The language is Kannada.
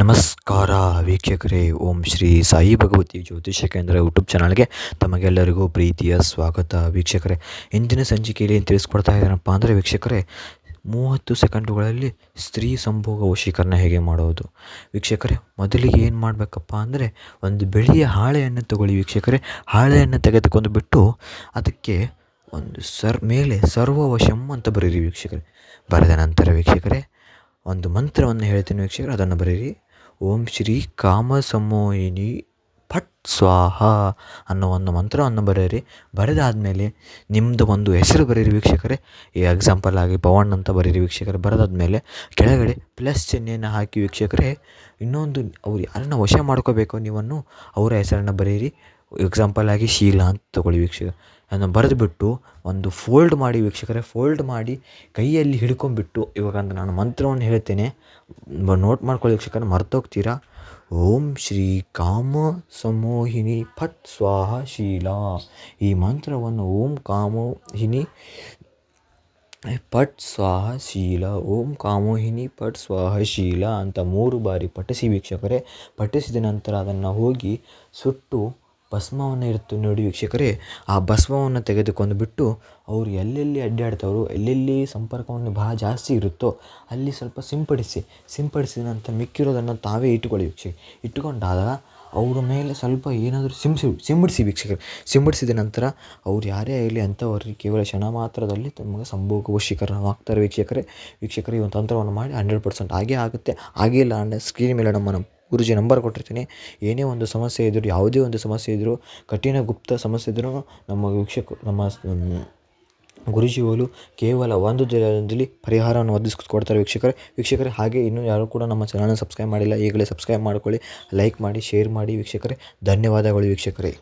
ನಮಸ್ಕಾರ ವೀಕ್ಷಕರೇ, ಓಂ ಶ್ರೀ ಸಾಯಿ ಭಗವತಿ ಜ್ಯೋತಿಷ್ಯ ಕೇಂದ್ರ ಯೂಟ್ಯೂಬ್ ಚಾನಲ್ಗೆ ತಮಗೆಲ್ಲರಿಗೂ ಪ್ರೀತಿಯ ಸ್ವಾಗತ ವೀಕ್ಷಕರೇ. ಇಂದಿನ ಸಂಚಿಕೆಯಲ್ಲಿ ಏನು ತಿಳಿಸ್ಕೊಡ್ತಾ ಇದ್ದಾನಪ್ಪ ಅಂದರೆ ವೀಕ್ಷಕರೇ, ಮೂವತ್ತು ಸೆಕೆಂಡುಗಳಲ್ಲಿ ಸ್ತ್ರೀ ಸಂಭೋಗ ವಶೀಕರಣ ಹೇಗೆ ಮಾಡೋದು? ವೀಕ್ಷಕರೇ, ಮೊದಲಿಗೆ ಏನು ಮಾಡಬೇಕಪ್ಪ ಅಂದರೆ ಒಂದು ಬೆಳೆಯ ಹಾಳೆಯನ್ನು ತಗೊಳ್ಳಿ ವೀಕ್ಷಕರೇ. ಹಾಳೆಯನ್ನು ತೆಗೆದುಕೊಂಡು ಬಿಟ್ಟು ಅದಕ್ಕೆ ಒಂದು ಸರ್, ಮೇಲೆ ಸರ್ವವಶಂ ಅಂತ ಬರೀರಿ ವೀಕ್ಷಕರೇ. ಬರೆದ ನಂತರ ವೀಕ್ಷಕರೇ ಒಂದು ಮಂತ್ರವನ್ನು ಹೇಳ್ತೀನಿ ವೀಕ್ಷಕರೇ, ಅದನ್ನು ಬರೀರಿ. ಓಂ ಶ್ರೀ ಕಾಮಸಮೋಹಿನಿ ಫಟ್ ಸ್ವಾಹ ಅನ್ನೋ ಒಂದು ಮಂತ್ರವನ್ನು ಬರೆಯಿರಿ. ಬರೆದಾದಮೇಲೆ ನಿಮ್ಮದು ಒಂದು ಹೆಸರು ಬರೀರಿ ವೀಕ್ಷಕರೇ. ಈ ಎಕ್ಸಾಂಪಲ್ ಆಗಿ ಪವನ್ ಅಂತ ಬರೀರಿ ವೀಕ್ಷಕರೇ. ಬರೆದಾದ್ಮೇಲೆ ಕೆಳಗಡೆ ಪ್ಲಸ್ ಚಿಹ್ನೆಯನ್ನು ಹಾಕಿ ವೀಕ್ಷಕರೇ, ಇನ್ನೊಂದು ಅವ್ರು ಯಾರನ್ನ ವಶ ಮಾಡ್ಕೋಬೇಕು ನೀವನ್ನು ಅವರ ಹೆಸರನ್ನು ಬರೀರಿ ಎಕ್ಸಾಂಪಲ್ ಆಗಿ ಶೀಲಾ ಅಂತ ತಗೊಳ್ಳಿ ವೀಕ್ಷಕ ಅದನ್ನು ಬರೆದುಬಿಟ್ಟು ಒಂದು ಫೋಲ್ಡ್ ಮಾಡಿ ವೀಕ್ಷಕರೇ ಫೋಲ್ಡ್ ಮಾಡಿ ಕೈಯಲ್ಲಿ ಹಿಡ್ಕೊಂಡ್ಬಿಟ್ಟು, ಇವಾಗ ನಾನು ಮಂತ್ರವನ್ನು ಹೇಳ್ತೇನೆ. ನೋಟ್ ಮಾಡ್ಕೊಳ್ಳಿ ವೀಕ್ಷಕರೇ, ಮರ್ತೋಗ್ತೀರಾ? ಓಂ ಶ್ರೀ ಕಾಮ ಸಮೋಹಿನಿ ಫಟ್ ಸ್ವಾಹ ಶೀಲಾ. ಈ ಮಂತ್ರವನ್ನು ಓಂ ಕಾಮೋಹಿನಿ ಪಟ್ ಸ್ವಾಹ ಶೀಲ, ಓಂ ಕಾಮೋಹಿನಿ ಪಟ್ ಸ್ವಾಹ ಶೀಲ ಅಂತ ಮೂರು ಬಾರಿ ಪಠಿಸಿ ವೀಕ್ಷಕರೇ. ಪಠಿಸಿದ ನಂತರ ಅದನ್ನು ಹೋಗಿ ಸುಟ್ಟು ಭಸ್ಮವನ್ನು ಇರುತ್ತೆ ನೋಡಿ ವೀಕ್ಷಕರೇ. ಆ ಭಸ್ಮವನ್ನು ತೆಗೆದುಕೊಂಡು ಬಿಟ್ಟು ಅವರು ಎಲ್ಲೆಲ್ಲಿ ಅಡ್ಡಾಡ್ತಾರೋ, ಎಲ್ಲೆಲ್ಲಿ ಸಂಪರ್ಕವನ್ನು ಭಾಳ ಜಾಸ್ತಿ ಇರುತ್ತೋ ಅಲ್ಲಿ ಸ್ವಲ್ಪ ಸಿಂಪಡಿಸಿ, ಸಿಂಪಡಿಸಿದ ನಂತರ ಮಿಕ್ಕಿರೋದನ್ನು ತಾವೇ ಇಟ್ಟುಕೊಳ್ಳಿ ವೀಕ್ಷಕ ಇಟ್ಟುಕೊಂಡಾಗ ಅವರ ಮೇಲೆ ಸ್ವಲ್ಪ ಏನಾದರೂ ಸಿಂಸಿ ಸಿಂಬಡಿಸಿ ವೀಕ್ಷಕರೇ. ಸಿಂಬಡಿಸಿದ ನಂತರ ಅವ್ರು ಯಾರೇ ಆಗಲಿ ಅಂಥವರಿಗೆ ಕೇವಲ ಕ್ಷಣ ಮಾತ್ರದಲ್ಲಿ ತಮಗೆ ಸಂಭೋಗ ವಶೀಕರಣವಾಗ್ತಾರೆ ವೀಕ್ಷಕರೇ. ವೀಕ್ಷಕರೇ, ಈ ಒಂದು ತಂತ್ರವನ್ನು ಮಾಡಿ ಹಂಡ್ರೆಡ್ ಪರ್ಸೆಂಟ್ ಆಗೇ ಆಗುತ್ತೆ. ಆಗೇ ಇಲ್ಲ ಅಂದರೆ ಸ್ಕ್ರೀನ್ ಮೇಲೆ ನಮ್ಮ ನಮ್ಮ ಗುರುಜಿ ನಂಬರ್ ಕೊಟ್ಟಿರ್ತೀನಿ. ಏನೇ ಒಂದು ಸಮಸ್ಯೆ ಇದ್ದರೂ ಯಾವುದೇ ಒಂದು ಸಮಸ್ಯೆ ಇದ್ದರೂ ಕಠಿಣ ಗುಪ್ತ ಸಮಸ್ಯೆ ಇದ್ದರೂ ನಮ್ಮ ವೀಕ್ಷಕ, ನಮ್ಮ ಗುರುಜಿಗಳು ಕೇವಲ ಒಂದು ದಿನದಲ್ಲಿ ಪರಿಹಾರವನ್ನು ಒದಗಿಸ್ಕೊಡ್ತಾರೆ ವೀಕ್ಷಕರೇ. ವೀಕ್ಷಕರೇ, ಹಾಗೆ ಇನ್ನೂ ಯಾರೂ ಕೂಡ ನಮ್ಮ ಚಾನಲ್ನ ಸಬ್ಸ್ಕ್ರೈಬ್ ಮಾಡಿಲ್ಲ, ಈಗಲೇ ಸಬ್ಸ್ಕ್ರೈಬ್ ಮಾಡ್ಕೊಳ್ಳಿ, ಲೈಕ್ ಮಾಡಿ, ಶೇರ್ ಮಾಡಿ ವೀಕ್ಷಕರೇ. ಧನ್ಯವಾದಗಳು ವೀಕ್ಷಕರೇ.